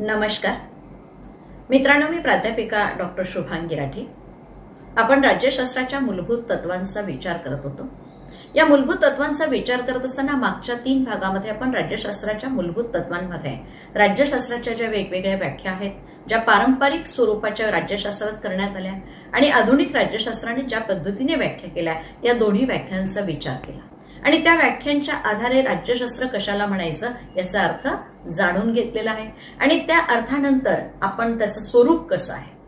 नमस्कार. मित्रांनो मी प्राध्यापिका डॉक्टर शुभांगी राठी आपण राज्यशास्त्राच्या मूलभूत तत्वांचा विचार करत होतो. या मूलभूत तत्वांचा विचार करत असताना मागच्या तीन भागामध्ये आपण राज्यशास्त्राच्या मूलभूत तत्वांमध्ये राज्यशास्त्राच्या ज्या वेगवेगळ्या व्याख्या आहेत ज्या पारंपरिक स्वरूपाच्या राज्यशास्त्रात करण्यात आल्या आणि आधुनिक राज्यशास्त्राने ज्या पद्धतीने व्याख्या केल्या या दोन्ही व्याख्यांचा विचार केला. आणि त्या व्याख्यांच्या आधारे राज्यशास्त्र कशाला म्हणायचं याचा अर्थ जाणून घेतलेला आहे. आणि त्या अर्थानंतर आपण त्याचं स्वरूप कसं आहे?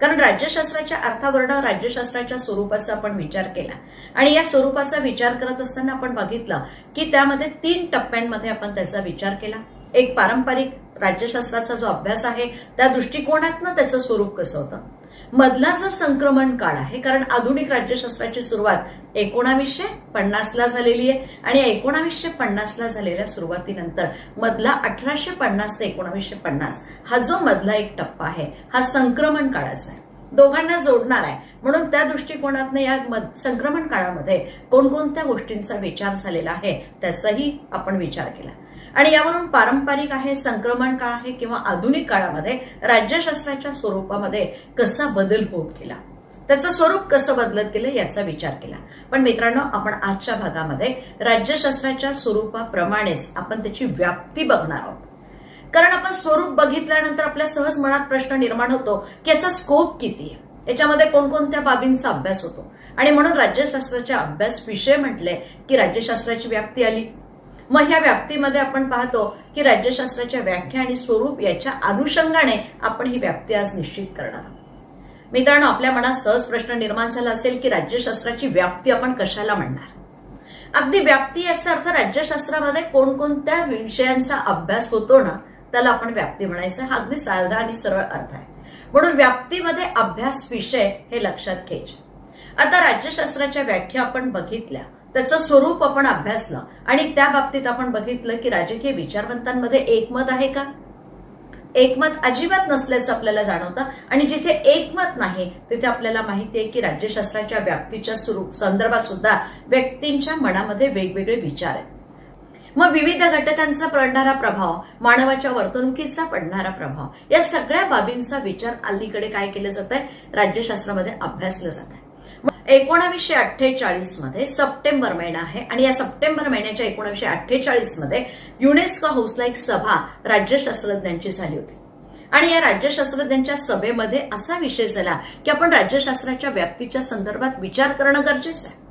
कारण राज्यशास्त्राच्या अर्थावरनं राज्यशास्त्राच्या स्वरूपाचा आपण विचार केला. आणि या स्वरूपाचा विचार करत असताना आपण बघितलं की त्यामध्ये तीन टप्प्यांमध्ये आपण त्याचा विचार केला. एक पारंपरिक राज्यशास्त्राचा जो अभ्यास आहे त्या दृष्टिकोनातनं त्याचं स्वरूप कसं होतं? मधला जो संक्रमण काळ आहे कारण आधुनिक राज्यशास्त्राची सुरुवात एकोणावीसशे पन्नासला झालेली आहे आणि एकोणावीसशे पन्नासला झालेल्या सुरुवातीनंतर मधला अठराशे पन्नास ते एकोणावीसशे पन्नास हा जो मधला एक टप्पा आहे हा संक्रमण काळाचा आहे. दोघांना जोडणार आहे. म्हणून त्या दृष्टिकोनातनं या मध- संक्रमण काळामध्ये कोणकोणत्या गोष्टींचा विचार झालेला आहे त्याचाही आपण विचार केला. आणि यावरून पारंपरिक आहे संक्रमण काळ आहे किंवा आधुनिक काळामध्ये राज्यशास्त्राच्या स्वरूपामध्ये कसा बदल होत गेला? त्याचं स्वरूप कसं बदलत गेलं याचा विचार केला. पण मित्रांनो आपण आजच्या भागामध्ये राज्यशास्त्राच्या स्वरूपाप्रमाणेच आपण त्याची व्याप्ती बघणार आहोत. कारण आपण स्वरूप बघितल्यानंतर आपल्या सहज मनात प्रश्न निर्माण होतो की याचा स्कोप किती आहे? याच्यामध्ये कोणकोणत्या बाबींचा अभ्यास होतो? आणि म्हणून राज्यशास्त्राचे अभ्यास विषय म्हटले की राज्यशास्त्राची व्याप्ती आली. मग ह्या व्याप्तीमध्ये आपण पाहतो की राज्यशास्त्राच्या व्याख्या आणि स्वरूप याच्या अनुषंगाने आपण ही व्याप्ती आज निश्चित करणार. आहोत मित्रांनो आपल्या मनात सहज प्रश्न निर्माण झाला असेल की राज्यशास्त्राची व्याप्ती आपण कशाला म्हणणार? अगदी व्याप्ती याचा अर्थ राज्यशास्त्रामध्ये कोणकोणत्या विषयांचा अभ्यास होतो ना त्याला आपण व्याप्ती म्हणायचं. हा अगदी साधा आणि सरळ अर्थ आहे. म्हणून व्याप्तीमध्ये अभ्यास विषय हे लक्षात घ्यायचे. आता राज्यशास्त्राच्या व्याख्या आपण बघितल्या. त्याचं स्वरूप आपण अभ्यासलं. आणि त्या बाबतीत आपण बघितलं की राजकीय विचारवंतांमध्ये एकमत आहे का? एकमत अजिबात नसल्याचं आपल्याला जाणवतं. आणि जिथे एकमत नाही तिथे आपल्याला माहिती आहे की राज्यशास्त्राच्या व्याप्तीच्या स्वरूप संदर्भात सुद्धा व्यक्तींच्या मनामध्ये वेगवेगळे विचार आहेत. मग विविध घटकांचा पडणारा प्रभाव मानवाच्या वर्तणुकीचा पडणारा प्रभाव या सगळ्या बाबींचा विचार अलीकडे काय केलं जात आहे राज्यशास्त्रामध्ये अभ्यासलं जात आहे एकोणावीसशे अठ्ठेचाळीसमध्ये सप्टेंबर महिना आहे. आणि या सप्टेंबर महिन्याच्या एकोणीसशे अठ्ठेचाळीसमध्ये युनेस्को हाऊसला एक सभा राज्यशास्त्रज्ञांची झाली होती. आणि या राज्यशास्त्रज्ञांच्या सभेमध्ये असा विषय झाला की आपण राज्यशास्त्राच्या व्याप्तीच्या संदर्भात विचार करणं गरजेचं आहे.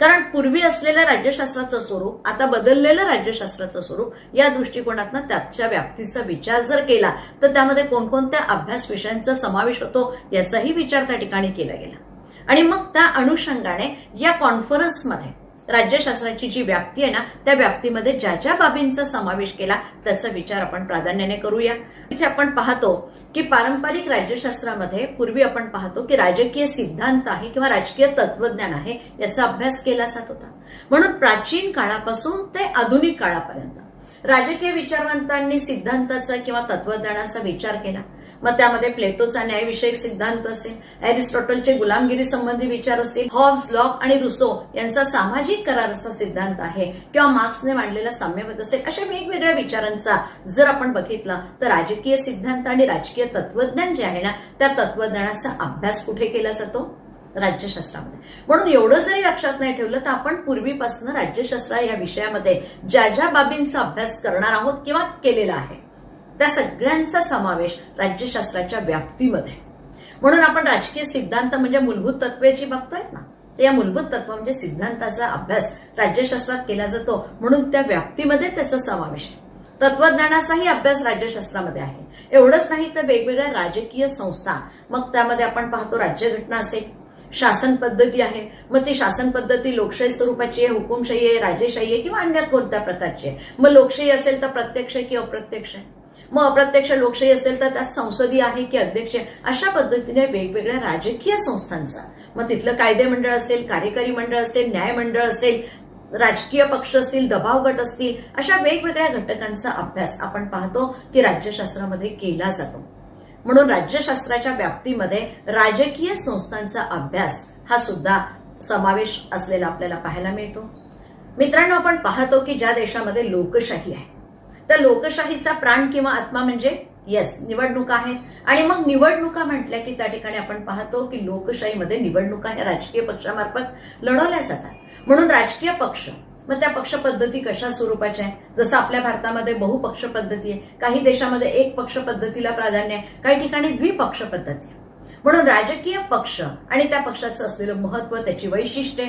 कारण पूर्वी असलेलं राज्यशास्त्राचं स्वरूप आता बदललेलं राज्यशास्त्राचं स्वरूप या दृष्टिकोनातनं त्याच्या व्याप्तीचा विचार जर केला तर त्यामध्ये कोणकोणत्या अभ्यास विषयांचा समावेश होतो याचाही विचार त्या ठिकाणी केला गेला. आणि मग त्या अनुषंगाने या कॉन्फरन्समध्ये राज्यशास्त्राची जी व्याप्ती आहे ना त्या व्याप्तीमध्ये ज्या ज्या बाबींचा समावेश केला त्याचा विचार आपण प्राधान्याने करूया. इथे आपण पाहतो की पारंपरिक राज्यशास्त्रामध्ये पूर्वी आपण पाहतो की राजकीय सिद्धांत आहे किंवा राजकीय तत्वज्ञान आहे याचा अभ्यास केला जात होता. म्हणून प्राचीन काळापासून ते आधुनिक काळापर्यंत राजकीय विचारवंतांनी सिद्धांताचा किंवा तत्वज्ञानाचा विचार केला. मग त्यामध्ये प्लेटोचा न्यायविषयक सिद्धांत असेल अरिस्टॉटलचे गुलामगिरी संबंधी विचार असतील हॉब्स लॉक आणि रुसो यांचा सामाजिक कराराचा सिद्धांत आहे किंवा मार्क्सने मांडलेला साम्यवाद असेल अशा वेगवेगळ्या विचारांचा जर आपण बघितला तर राजकीय सिद्धांत आणि राजकीय तत्वज्ञान जे आहे ना त्या तत्वज्ञानाचा अभ्यास कुठे केला जातो? राज्यशास्त्रामध्ये. म्हणून एवढं जरी लक्षात नाही ठेवलं तर आपण पूर्वीपासून राज्यशास्त्र या विषयामध्ये ज्या ज्या बाबींचा अभ्यास करणार आहोत किंवा केलेला आहे त्या सगळ्यांचा समावेश राज्यशास्त्राच्या व्याप्तीमध्ये. म्हणून आपण राजकीय सिद्धांत म्हणजे मूलभूत तत्वे जी बघतोय ना? तर या मूलभूत तत्व म्हणजे सिद्धांताचा अभ्यास राज्यशास्त्रात केला जातो म्हणून त्या व्याप्तीमध्ये त्याचा समावेश आहे. तत्वज्ञानाचाही अभ्यास राज्यशास्त्रामध्ये आहे. एवढंच नाही तर वेगवेगळ्या राजकीय संस्था मग त्यामध्ये आपण पाहतो राज्यघटना असेल शासन पद्धती आहे. मग ती शासन पद्धती लोकशाही स्वरूपाची आहे हुकुमशाही आहे राजेशाही आहे किंवा अन्य कोणत्या प्रकारची आहे? मग लोकशाही असेल तर प्रत्यक्ष आहे की अप्रत्यक्ष आहे? मग अप्रत्यक्ष लोकशाही असेल तर त्यात संसदीय आहे की अध्यक्ष आहे? अशा पद्धतीने वेगवेगळ्या राजकीय संस्थांचा. मग तिथलं कायदे मंडळ असेल कार्यकारी मंडळ असेल न्याय मंडळ असेल राजकीय पक्ष असतील दबाव गट असतील अशा वेगवेगळ्या घटकांचा अभ्यास आपण पाहतो की राज्यशास्त्रामध्ये केला जातो. म्हणून राज्यशास्त्राच्या व्याप्तीमध्ये राजकीय संस्थांचा अभ्यास हा सुद्धा समावेश असलेला आपल्याला पाहायला मिळतो. मित्रांनो आपण पाहतो की ज्या देशामध्ये लोकशाही आहे तर लोकशाहीचा प्राण किंवा आत्मा म्हणजे येस निवडणुका आहेत आणि मग निवडणुका म्हटल्या की त्या ठिकाणी आपण पाहतो की लोकशाहीमध्ये निवडणुका ह्या राजकीय पक्षामार्फत लढवल्या जातात. म्हणून राजकीय पक्ष मग त्या पक्ष पद्धती कशा स्वरूपाच्या आहे जसं आपल्या भारतामध्ये बहुपक्ष पद्धती आहे काही देशामध्ये एक पक्ष पद्धतीला प्राधान्य आहे काही ठिकाणी द्विपक्ष पद्धती आहे. म्हणून राजकीय पक्ष आणि त्या पक्षाचं असलेलं महत्त्व त्याची वैशिष्ट्ये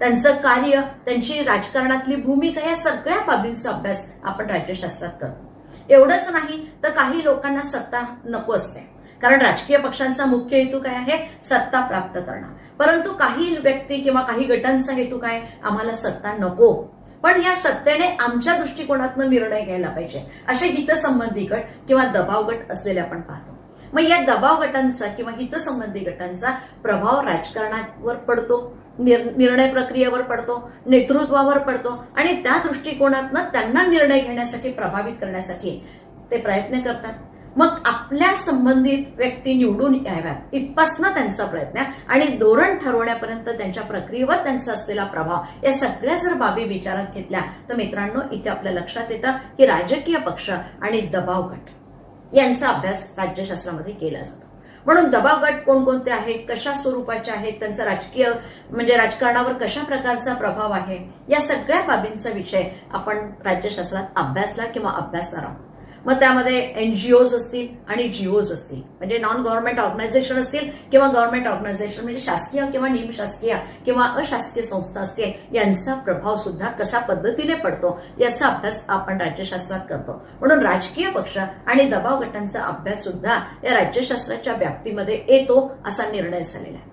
त्यांचं कार्य त्यांची राजकारणातली भूमिका या सगळ्या बाबींचा अभ्यास आपण राज्यशास्त्रात करतो. एवढंच नाही तर काही लोकांना सत्ता नको असते. कारण राजकीय पक्षांचा मुख्य हेतू काय आहे? सत्ता प्राप्त करणं. परंतु काही व्यक्ती किंवा काही गटांचा हेतू काय? आम्हाला सत्ता नको. पण या सत्तेने आमच्या दृष्टिकोनातून निर्णय घ्यायला पाहिजे. असे हितसंबंधी गट किंवा दबाव गट असलेले आपण पाहतो. मग या दबाव गटांचा किंवा हितसंबंधी गटांचा प्रभाव राजकारणावर पडतो. निर्णय प्रक्रियेवर पडतो नेतृत्वावर पडतो आणि त्या दृष्टिकोनातनं त्यांना निर्णय घेण्यासाठी प्रभावित करण्यासाठी ते प्रयत्न करतात. मग आपल्या संबंधित व्यक्ती निवडून याव्यात. इथपासनं त्यांचा प्रयत्न आणि धोरण ठरवण्यापर्यंत त्यांच्या प्रक्रियेवर त्यांचा असलेला प्रभाव या सगळ्या जर बाबी विचारात घेतल्या तर मित्रांनो इथे आपल्या लक्षात येतं की राजकीय पक्ष आणि दबाव गट यांचा अभ्यास राज्यशास्त्रामध्ये केला जातो. म्हणून दबाव गट कोणकोणते आहेत कशा स्वरूपाचे आहेत त्यांचा राजकीय म्हणजे राजकारणावर कशा प्रकारचा प्रभाव आहे या सगळ्या बाबींचा विषय आपण राज्यशास्त्रात अभ्यासला किंवा अभ्यासणार आहोत. मग त्यामध्ये एनजीओज असतील आणि जीओज असतील. म्हणजे नॉन गव्हर्नमेंट ऑर्गनायझेशन असतील किंवा गव्हर्नमेंट ऑर्गनायझेशन म्हणजे शासकीय किंवा निमशासकीय किंवा अशासकीय संस्था असतील यांचा प्रभाव सुद्धा कशा पद्धतीने पडतो याचा अभ्यास आपण राज्यशास्त्रात करतो. म्हणून राजकीय पक्ष आणि दबाव गटांचा अभ्यास सुद्धा या राज्यशास्त्राच्या व्याप्तीमध्ये येतो असा निर्णय झालेला आहे.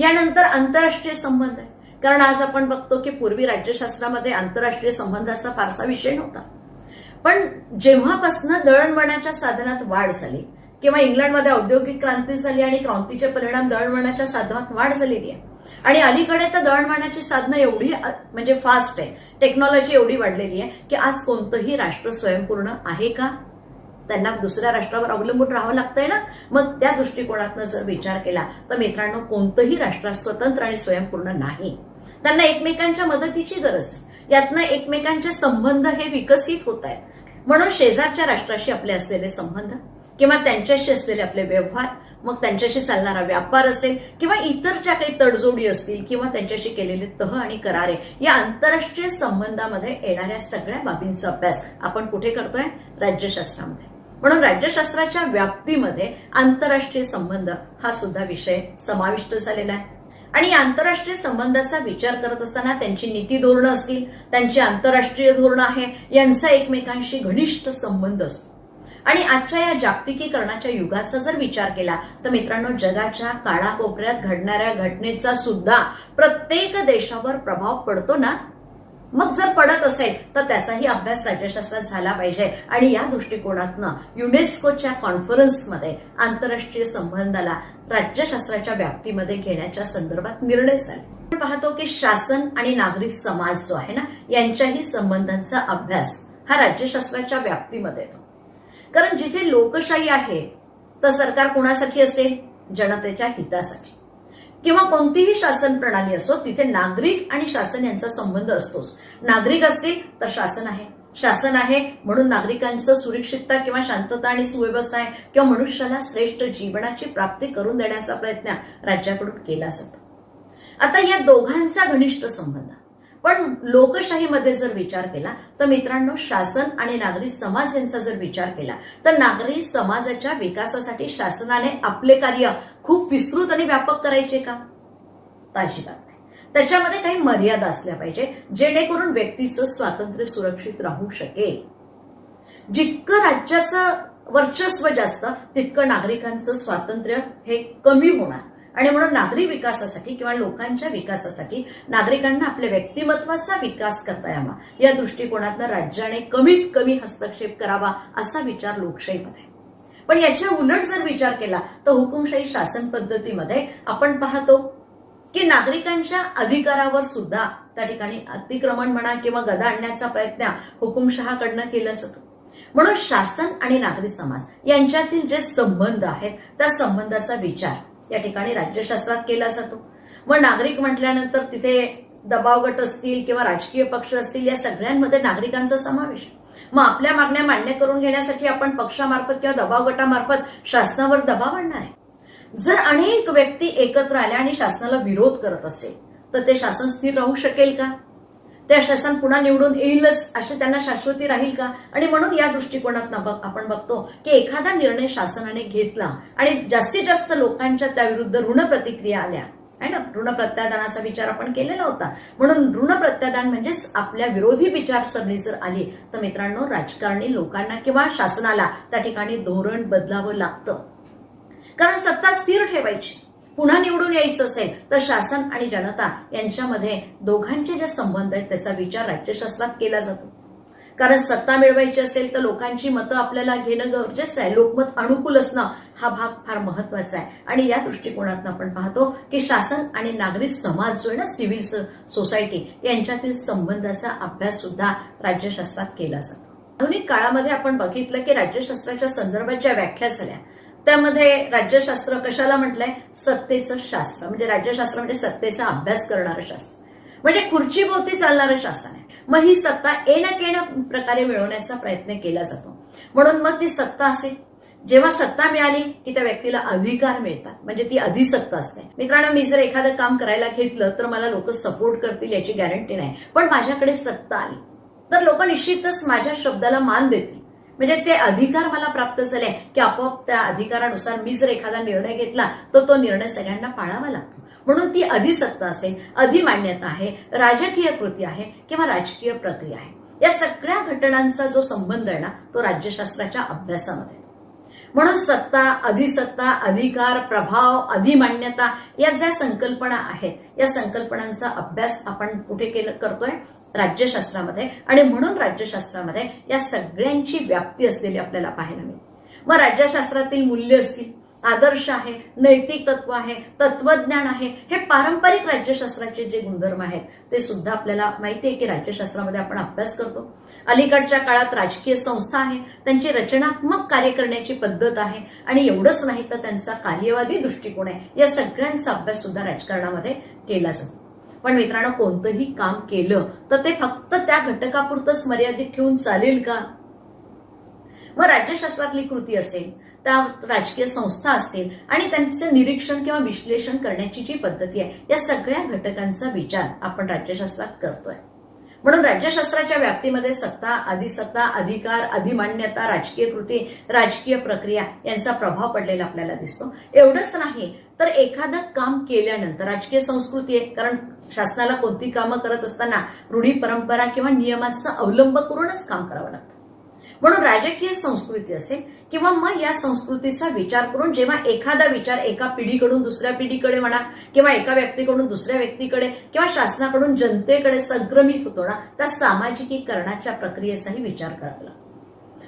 यानंतर आंतरराष्ट्रीय संबंध आहे. कारण आज आपण बघतो की पूर्वी राज्यशास्त्रामध्ये आंतरराष्ट्रीय संबंधाचा फारसा विषय नव्हता. पण जेव्हापासून दळणवळणाच्या साधनात वाढ झाली किंवा इंग्लंडमध्ये औद्योगिक क्रांती झाली आणि क्रांतीचे परिणाम दळणवळणाच्या साधनात वाढ झालेली आहे. आणि अलीकडे तर दळणवळणाची साधनं एवढी म्हणजे फास्ट आहे टेक्नॉलॉजी एवढी वाढलेली आहे की आज कोणतंही राष्ट्र स्वयंपूर्ण आहे का? त्यांना दुसऱ्या राष्ट्रावर अवलंबून राहावं लागतंय ना? मग त्या दृष्टिकोनातनं जर विचार केला तर मित्रांनो कोणतंही राष्ट्र स्वतंत्र आणि स्वयंपूर्ण नाही. त्यांना एकमेकांच्या मदतीची गरज आहे. यातनं एकमेकांचे संबंध हे विकसित होत आहेत. म्हणून शेजारच्या राष्ट्राशी आपले असलेले संबंध किंवा त्यांच्याशी असलेले आपले व्यवहार मग त्यांच्याशी चालणारा व्यापार असेल किंवा इतर ज्या काही तडजोडी असतील किंवा त्यांच्याशी केलेले तह आणि करारे या आंतरराष्ट्रीय संबंधामध्ये येणाऱ्या सगळ्या बाबींचा अभ्यास आपण कुठे करतोय? राज्यशास्त्रामध्ये. म्हणून राज्यशास्त्राच्या व्याप्तीमध्ये आंतरराष्ट्रीय संबंध हा सुद्धा विषय समाविष्ट झालेला आहे. आणि आंतरराष्ट्रीय संबंधाचा विचार करत असताना त्यांची नीती धोरणं असतील त्यांची आंतरराष्ट्रीय धोरणं आहे यांचा एकमेकांशी घनिष्ठ संबंध असतो. आणि आजच्या या जागतिकीकरणाच्या युगाचा जर विचार केला तर मित्रांनो जगाच्या काळाकोपऱ्यात घडणाऱ्या घटनेचा सुद्धा प्रत्येक देशावर प्रभाव पडतो ना? मग जर पडत असेल तर त्याचाही अभ्यास राज्यशास्त्रात झाला पाहिजे. आणि या दृष्टिकोनातनं युनेस्कोच्या कॉन्फरन्समध्ये आंतरराष्ट्रीय संबंधाला राज्यशास्त्राच्या व्याप्तीमध्ये घेण्याच्या संदर्भात निर्णय झाले. आपण पाहतो की शासन आणि नागरिक समाज जो आहे ना यांच्याही संबंधांचा अभ्यास हा राज्यशास्त्राच्या व्याप्तीमध्ये येतो. कारण जिथे लोकशाही आहे तर सरकार कोणासाठी असेल? जनतेच्या हितासाठी. किंवा कोणतीही शासन प्रणाली असो तिथे नागरिक आणि शासन यांचा संबंध असतोच. नागरिक असतील तर शासन आहे. शासन आहे म्हणून नागरिकांचं सुरक्षितता किंवा शांतता आणि सुव्यवस्था आहे किंवा मनुष्याला श्रेष्ठ जीवनाची प्राप्ती करून देण्याचा प्रयत्न राज्याकडून केला जातो. आता या दोघांचा घनिष्ठ संबंध. पण लोकशाहीमध्ये जर विचार केला तर मित्रांनो शासन आणि नागरी समाज यांचा जर विचार केला तर नागरी समाजाच्या विकासासाठी शासनाने आपले कार्य खूप विस्तृत आणि व्यापक करायचे का? अजिबात नाही. त्याच्यामध्ये काही मर्यादा असल्या पाहिजे जेणेकरून व्यक्तीचं स्वातंत्र्य सुरक्षित राहू शकेल. जितकं राज्याचं वर्चस्व जास्त तितकं नागरिकांचं स्वातंत्र्य हे कमी होणार. आणि म्हणून नागरी विकासासाठी किंवा लोकांच्या विकासासाठी नागरिकांना आपल्या व्यक्तिमत्वाचा विकास करता यावा. या दृष्टिकोनातनं राज्याने कमीत कमी हस्तक्षेप करावा असा विचार लोकशाहीमध्ये. पण याच्या उलट जर विचार केला तर हुकुमशाही शासन पद्धतीमध्ये आपण पाहतो की नागरिकांच्या अधिकारावर सुद्धा त्या ठिकाणी अतिक्रमण म्हणा किंवा गदा आणण्याचा प्रयत्न हुकुमशहाकडनं केला जातो. म्हणून शासन आणि नागरी समाज यांच्यातील जे संबंध आहेत त्या संबंधाचा विचार या ठिकाणी राज्यशास्त्रात केला जातो. मग नागरिक म्हटल्यानंतर तिथे दबाव गट असतील किंवा राजकीय पक्ष असतील या सगळ्यांमध्ये नागरिकांचा समावेश मग आपल्या मागण्या मान्य करून घेण्यासाठी आपण पक्षामार्फत किंवा दबाव गटामार्फत शासनावर दबाव आणणार आहे. जर अनेक व्यक्ती एकत्र आल्या आणि शासनाला विरोध करत असेल तर ते शासन स्थिर राहू शकेल का? ते शासन पुन्हा निवडून येईलच अशी त्यांना शाश्वती राहील का? आणि म्हणून या दृष्टिकोनात आपण बघतो की एखादा निर्णय शासनाने घेतला आणि जास्तीत जास्त लोकांच्या त्याविरुद्ध ऋण प्रतिक्रिया आल्या. आहे ना? ऋण प्रत्यादानाचा विचार आपण केलेला होता. म्हणून ऋण प्रत्यादान म्हणजेच आपल्या विरोधी विचारसरणी जर आली तर मित्रांनो राजकारणी लोकांना किंवा शासनाला त्या ठिकाणी धोरण बदलावं लागतं. कारण सत्ता स्थिर ठेवायची. पुन्हा निवडून यायचं असेल तर शासन आणि जनता यांच्यामध्ये दोघांचे जे संबंध आहेत त्याचा विचार राज्यशास्त्रात केला जातो. कारण सत्ता मिळवायची असेल तर लोकांची मतं आपल्याला घेणं गरजेचं आहे. लोकमत अनुकूल असणं हा भाग फार महत्त्वाचा आहे. आणि या दृष्टिकोनातून आपण पाहतो की शासन आणि नागरिक समाज जो आहे ना सिव्हिल सोसायटी यांच्यातील संबंधाचा अभ्यास सुद्धा राज्यशास्त्रात केला जातो. आधुनिक काळामध्ये आपण बघितलं की राज्यशास्त्राच्या संदर्भात ज्या व्याख्या झाल्या त्यामध्ये राज्यशास्त्र कशाला म्हटलंय? सत्तेचं शास्त्र. म्हणजे राज्यशास्त्र म्हणजे सत्तेचा अभ्यास करणारं शास्त्र. म्हणजे खुर्चीभोवती चालणारं शासन आहे. मग ही सत्ता येणं केणं प्रकारे मिळवण्याचा प्रयत्न केला जातो. म्हणून मग ती सत्ता असेल जेव्हा सत्ता मिळाली की त्या व्यक्तीला अधिकार मिळतात. म्हणजे ती अधिसत्ता असते. मित्रांनो मी जर एखादं काम करायला घेतलं तर मला लोक सपोर्ट करतील याची गॅरंटी नाही. पण माझ्याकडे सत्ता आली. तर लोक निश्चितच माझ्या शब्दाला मान देतील. म्हणजे ते अधिकार मला प्राप्त झाले की आपोआप त्या अधिकारानुसार मी जर एखादा निर्णय घेतला तर तो निर्णय सगळ्यांना पाळावा लागतो. म्हणून ती अधिसत्ता असेल अधिमान्यता आहे राजकीय कृती आहे किंवा राजकीय प्रक्रिया आहे. या सगळ्या घटनांचा जो संबंध आहे ना तो राज्यशास्त्राच्या अभ्यासामध्ये. म्हणून सत्ता अधिसत्ता अधिकार प्रभाव अधिमान्यता या ज्या संकल्पना आहेत या संकल्पनांचा अभ्यास आपण कुठे केलं करतोय? राज्यशास्त्रामध्ये आणि म्हणून राज्यशास्त्रामध्ये या सगळ्यांची व्याप्ती असलेली आपल्याला पाहायला मिळते. मग राज्यशास्त्रातील मूल्य असतील आदर्श आहे नैतिक तत्व आहे तत्वज्ञान आहे हे पारंपरिक राज्यशास्त्राचे जे गुणधर्म आहेत ते सुद्धा आपल्याला माहिती आहे की राज्यशास्त्रामध्ये आपण अभ्यास करतो. अलीकडच्या काळात राजकीय संस्था आहे त्यांची रचनात्मक कार्य करण्याची पद्धत आहे आणि एवढंच नाही तर त्यांचा कार्यवादी दृष्टिकोन आहे. या सगळ्यांचा अभ्यास सुद्धा राजकारणामध्ये केला जातो. पण मित्रांनो कोणतंही काम केलं तर ते फक्त त्या घटकापुरतंच मर्यादित ठेवून चालेल का? मग राज्यशास्त्रातली कृती असेल त्या राजकीय संस्था असतील आणि त्यांचं निरीक्षण किंवा विश्लेषण करण्याची जी पद्धती आहे या सगळ्या घटकांचा विचार आपण राज्यशास्त्रात करतोय. म्हणून राज्यशास्त्राच्या व्याप्तीमध्ये सत्ता अधिसत्ता अधिकार अधिमान्यता राजकीय कृती राजकीय प्रक्रिया यांचा प्रभाव पडलेला आपल्याला दिसतो. एवढंच नाही तर एखादं काम केल्यानंतर राजकीय संस्कृती आहे कारण शासनाला कोणती कामं करत असताना रूढी परंपरा किंवा नियमांचा अवलंब करूनच काम करावं लागतं. म्हणून राजकीय संस्कृती असेल किंवा मग या संस्कृतीचा विचार करून जेव्हा एखादा विचार एका पिढीकडून दुसऱ्या पिढीकडे म्हणा किंवा एका व्यक्तीकडून दुसऱ्या व्यक्तीकडे किंवा शासनाकडून जनतेकडे संक्रमित होतो ना त्या सामाजिकीकरणाच्या प्रक्रियेचाही विचार करावा लागतो.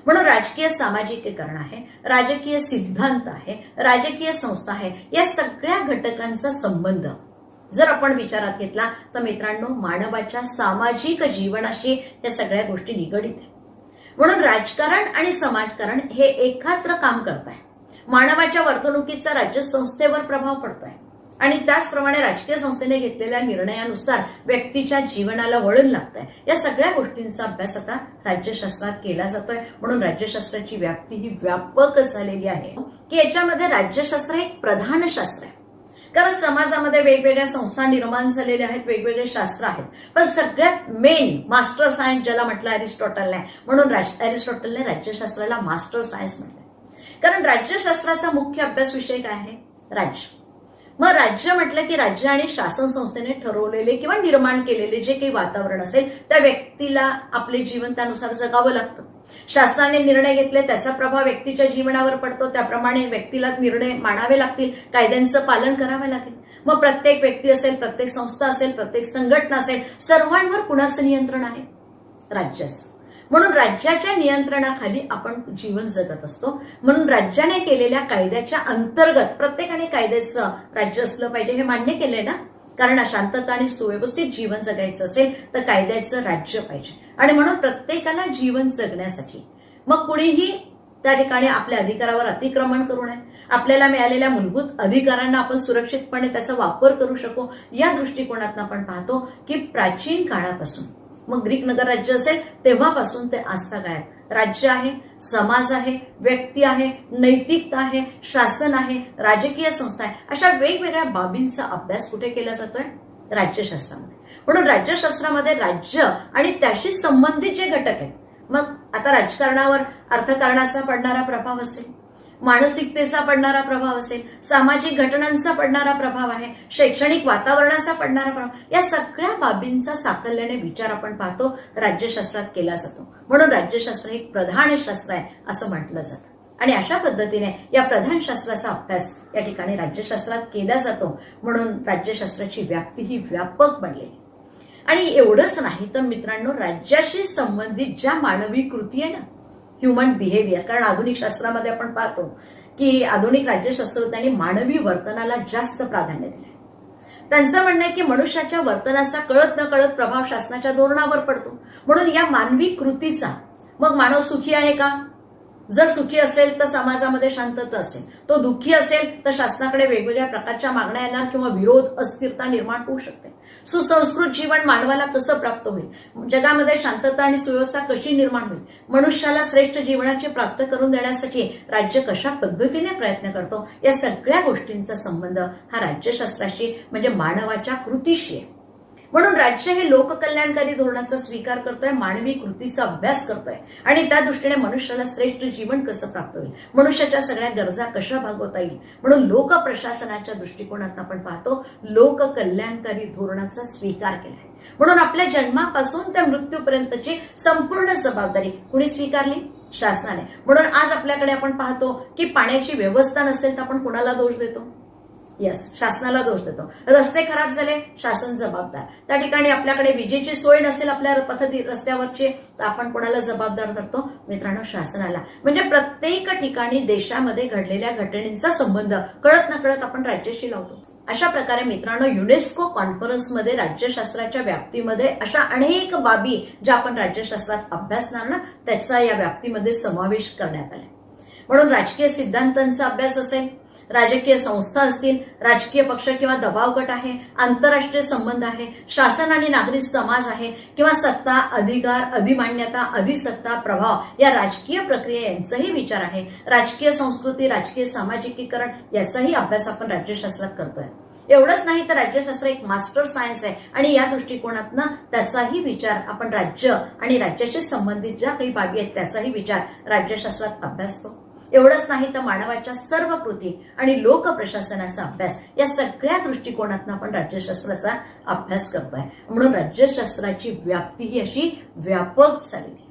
म्हणून राजकीय सामाजिकीकरण आहे राजकीय सिद्धांत आहे राजकीय संस्था आहे या सगळ्या घटकांचा संबंध. जर आपण विचारात घेतला तर मित्रांनो मानवाच्या सामाजिक जीवनाशी या सगळ्या गोष्टी निगडीत आहे म्हणून राजकारण आणि समाजकारण हे एकत्र काम करत आहे मानवाच्या वर्तणुकीचा राज्य संस्थेवर प्रभाव पडतोय. आणि त्याचप्रमाणे राजकीय संस्थेने घेतलेल्या निर्णयानुसार व्यक्तीच्या जीवनाला वळण लागत आहे या सगळ्या गोष्टींचा अभ्यास आता राज्यशास्त्रात केला जातोय. म्हणून राज्यशास्त्राची व्याप्ती ही व्यापक झालेली आहे. की याच्यामध्ये राज्यशास्त्र एक प्रधान शास्त्र आहे. कारण समाजामध्ये वेगवेगळ्या संस्था निर्माण झालेल्या आहेत वेगवेगळे शास्त्र आहेत. पण सगळ्यात मेन मास्टर सायन्स ज्याला म्हटलं अरिस्टॉटलने म्हणून अरिस्टॉटलने राज्यशास्त्राला मास्टर सायन्स म्हटलं कारण राज्यशास्त्राचा मुख्य अभ्यास विषय काय आहे? राज्य. मग राज्य म्हटलं की राज्य आणि शासन संस्थेने ठरवलेले किंवा निर्माण केलेले जे काही वातावरण असेल त्या व्यक्तीला आपले जीवन त्यानुसार जगावं लागतं. शासनाने निर्णय घेतले त्याचा प्रभाव व्यक्तीच्या जीवनावर पडतो त्याप्रमाणे व्यक्तीला निर्णय मानावे लागतील कायद्यांचं पालन करावं लागेल. मग प्रत्येक व्यक्ती असेल प्रत्येक संस्था असेल प्रत्येक संघटना असेल सर्वांवर कुणाचं नियंत्रण आहे? राज्याचं. म्हणून राज्याच्या नियंत्रणाखाली आपण जीवन जगत असतो. म्हणून राज्याने केलेल्या कायद्याच्या अंतर्गत प्रत्येकाने कायद्याचं राज्य असलं पाहिजे हे मान्य केलंय ना? कारण शांतता आणि सुव्यवस्थित जीवन जगायचं असेल तर कायद्याचं राज्य पाहिजे. आणि म्हणून प्रत्येकाला जीवन जगण्यासाठी. मग कुणीही त्या ठिकाणी आपल्या अधिकारावर अतिक्रमण करू नये. आपल्याला मिळालेल्या मूलभूत अधिकारांना आपण सुरक्षितपणे त्याचा वापर करू शकू. या दृष्टिकोनातून आपण पाहतो की प्राचीन काळापासून मग ग्रीक नगर राज्य असेल तेव्हापासून ते आजताक आहे राज्य आहे समाज आहे व्यक्ती आहे नैतिकता आहे शासन आहे राजकीय संस्था आहे. अशा वेगवेगळ्या बाबींचा अभ्यास कुठे केला जातोय? राज्यशास्त्रामध्ये. म्हणून राज्यशास्त्रामध्ये राज्य आणि त्याशी संबंधित जे घटक आहेत मग आता राजकारणावर अर्थकारणाचा पडणारा प्रभाव असेल. मानसिकतेचा पडणारा प्रभाव असेल सामाजिक घटनांचा पडणारा प्रभाव आहे शैक्षणिक वातावरणाचा पडणारा प्रभाव या सगळ्या बाबींचा साकल्याने विचार आपण पाहतो राज्यशास्त्रात केला जातो. म्हणून राज्यशास्त्र हे एक प्रधान शास्त्र आहे असं म्हटलं जातं. आणि अशा पद्धतीने या प्रधान शास्त्राचा अभ्यास या ठिकाणी राज्यशास्त्रात केला जातो. म्हणून राज्यशास्त्राची व्याप्ती ही व्यापक बनलेली आणि एवढंच नाही तर मित्रांनो राज्याशी संबंधित ज्या मानवी कृती आहे ना ह्युमन बिहेवियर कारण आधुनिक शास्त्रामध्ये आपण पाहतो की आधुनिक राज्यशास्त्रज्ञांनी मानवी वर्तनाला जास्त प्राधान्य दिले त्यांचं म्हणणं आहे की मनुष्याच्या वर्तनाचा कळत न कळत प्रभाव शासनाच्या धोरणावर पडतो. म्हणून या मानवी कृतीचा मग मानव सुखी आहे का? जर सुखी असेल तर समाजामध्ये शांतता असेल. तो दुःखी असेल तर शासनाकडे वेगवेगळ्या प्रकारच्या मागण्या येणार किंवा विरोध अस्थिरता निर्माण होऊ शकते. सुसंस्कृत जीवन मानवाला कसं प्राप्त होईल. जगामध्ये शांतता आणि सुव्यवस्था कशी निर्माण होईल? मनुष्याला श्रेष्ठ जीवनाचे प्राप्त करून देण्यासाठी राज्य कशा पद्धतीने प्रयत्न करतो? या सगळ्या गोष्टींचा संबंध हा राज्यशास्त्राशी म्हणजे मानवाच्या कृतीशी आहे. म्हणून राज्य हे लोककल्याणकारी धोरणाचा स्वीकार करतोय मानवी कृतीचा अभ्यास करतोय. आणि त्या दृष्टीने मनुष्याला श्रेष्ठ जीवन कसं प्राप्त होईल? मनुष्याच्या सगळ्या गरजा कशा भागवता येईल? म्हणून लोक प्रशासनाच्या दृष्टिकोनात आपण पाहतो लोककल्याणकारी धोरणाचा स्वीकार केलाय. म्हणून आपल्या जन्मापासून त्या मृत्यूपर्यंतची संपूर्ण जबाबदारी कुणी स्वीकारली? शासनाने. म्हणून आज आपल्याकडे आपण पाहतो की पाण्याची व्यवस्था नसेल तर आपण कुणाला दोष देतो? येस शासनाला दोष देतो. रस्ते खराब झाले शासन जबाबदार. त्या ठिकाणी आपल्याकडे विजेची सोय नसेल आपल्या पद्धती रस्त्यावरची तर आपण कोणाला जबाबदार धरतो? मित्रांनो शासनाला. म्हणजे प्रत्येक ठिकाणी देशामध्ये घडलेल्या घटनेचा संबंध कळत न कळत आपण राज्याशी लावतो. अशा प्रकारे मित्रांनो युनेस्को कॉन्फरन्समध्ये राज्यशास्त्राच्या व्याप्तीमध्ये अशा अनेक बाबी ज्या आपण राज्यशास्त्रात अभ्यासणार ना त्याचा या व्याप्तीमध्ये समावेश करण्यात आला म्हणून राजकीय सिद्धांतांचा अभ्यास असेल राजकीय संस्था असतील राजकीय पक्ष किंवा दबाव गट आहे आंतरराष्ट्रीय संबंध आहे शासन आणि नागरिक समाज आहे किंवा सत्ता अधिकार अधिमान्यता अधिसत्ता प्रभाव या राजकीय प्रक्रिया यांचाही विचार आहे. राजकीय संस्कृती राजकीय सामाजिकीकरण याचाही अभ्यास आपण राज्यशास्त्रात करतोय. एवढंच नाही तर राज्यशास्त्र एक मास्टर सायन्स आहे आणि या दृष्टिकोनातनं त्याचाही विचार आपण राज्य आणि राज्याशी संबंधित ज्या काही बाबी आहेत त्याचाही विचार राज्यशास्त्रात अभ्यासतो. एवढंच नाही तर मानवाच्या सर्व कृती आणि लोक प्रशासनाचा अभ्यास या सगळ्या दृष्टिकोनातून आपण राज्यशास्त्राचा अभ्यास करतोय. म्हणून राज्यशास्त्राची व्याप्ती ही अशी व्यापक झालेली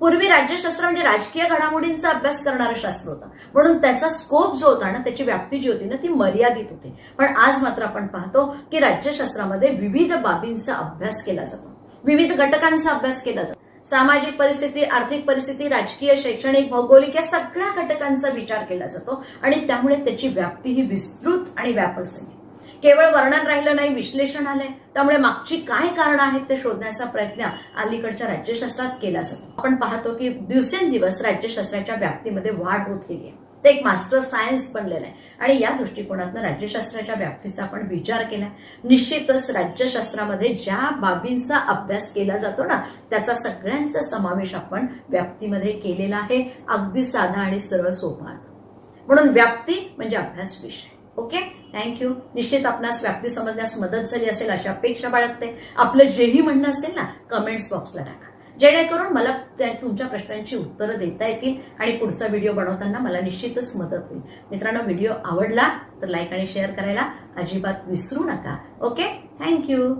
पूर्वी राज्यशास्त्र म्हणजे राजकीय घडामोडींचा अभ्यास करणारं शास्त्र होतं. म्हणून त्याचा स्कोप जो होता ना त्याची व्याप्ती जी होती ना ती मर्यादित होती. पण आज मात्र आपण पाहतो की राज्यशास्त्रामध्ये विविध बाबींचा अभ्यास केला जातो. विविध घटकांचा अभ्यास केला जातो. सामाजिक परिस्थिती आर्थिक परिस्थिती राजकीय शैक्षणिक भौगोलिक या सगळ्या घटकांचा विचार केला जातो आणि त्यामुळे त्याची व्याप्ती ही विस्तृत आणि व्यापक झाली. केवळ वर्णन राहिलं नाही विश्लेषण आलंय. त्यामुळे मागची काय कारण आहेत ते शोधण्याचा प्रयत्न अलीकडच्या राज्यशास्त्रात केला जातो. आपण पाहतो की दिवसेंदिवस राज्यशास्त्राच्या व्याप्तीमध्ये वाढ होत गेली आहे. ते एक मास्टर सायन्स बनलेलं आहे. आणि या दृष्टिकोनातनं राज्यशास्त्राच्या व्याप्तीचा आपण विचार केला. निश्चितच राज्यशास्त्रामध्ये ज्या बाबींचा अभ्यास केला जातो ना त्याचा सगळ्यांचा समावेश आपण व्याप्तीमध्ये केलेला आहे. अगदी साधा आणि सरळ सोपा म्हणून व्याप्ती म्हणजे अभ्यास विषय. ओके? थँक्यू निश्चित आपणास व्याप्ती समजण्यास मदत झाली असेल अशा अपेक्षा बाळगते. आपलं जेही म्हणणं असेल ना कमेंट्स बॉक्सला टाका. जेणेकरून मला तुमच्या प्रश्नांची उत्तरं देता येतील आणि पुढचा व्हिडिओ बनवताना मला निश्चितच मदत होईल. मित्रांनो व्हिडिओ आवडला तर लाईक आणि शेअर करायला अजिबात विसरू नका. ओके? Thank you.